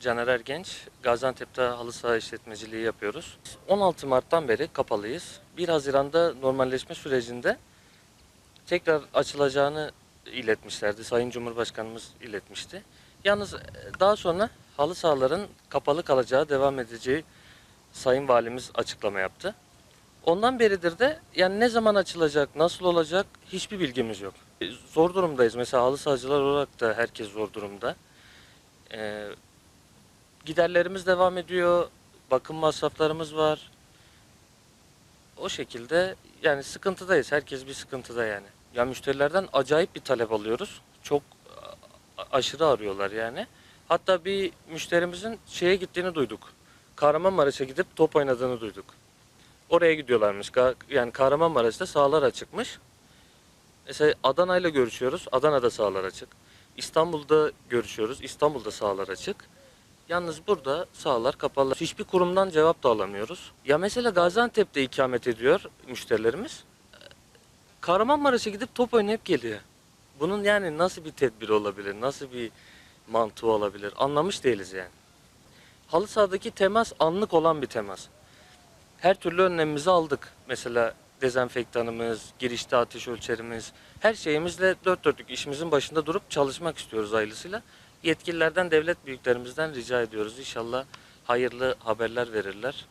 Caner Ergenç. Gaziantep'te halı saha işletmeciliği yapıyoruz. 16 Mart'tan beri kapalıyız. 1 Haziran'da normalleşme sürecinde tekrar açılacağını iletmişlerdi. Sayın Cumhurbaşkanımız iletmişti. Yalnız e, daha sonra halı sahaların kapalı kalacağı, devam edeceği Sayın Valimiz açıklama yaptı. Ondan beridir de yani ne zaman açılacak, nasıl olacak hiçbir bilgimiz yok. E, Zor durumdayız. Mesela halı sahacılar olarak da herkes zor durumda. Ee, giderlerimiz devam ediyor. Bakım masraflarımız var. O şekilde yani sıkıntıdayız. Herkes bir sıkıntıda yani. Ya müşterilerden acayip bir talep alıyoruz. Çok aşırı arıyorlar yani. Hatta bir müşterimizin şeye gittiğini duyduk. Kahramanmaraş'a gidip top oynadığını duyduk. Oraya gidiyorlarmış. Yani Kahramanmaraş'ta sahalar açıkmış. Mesela Adana'yla görüşüyoruz. Adana'da sahalar açık. İstanbul'da görüşüyoruz. İstanbul'da sahalar açık. Yalnız burada sahalar kapalı. Hiçbir kurumdan cevap da alamıyoruz. Ya mesela Gaziantep'te ikamet ediyor müşterilerimiz. Kahramanmaraş'a gidip top oynayıp geliyor. Bunun yani nasıl bir tedbir olabilir? Nasıl bir mantığı olabilir? Anlamış değiliz yani. Halı sahadaki temas anlık olan bir temas. Her türlü önlemimizi aldık. Mesela dezenfektanımız, girişte ateş ölçerimiz, her şeyimizle dört dörtlük işimizin başında durup çalışmak istiyoruz ailesiyle. Yetkililerden, devlet büyüklerimizden rica ediyoruz. İnşallah hayırlı haberler verirler.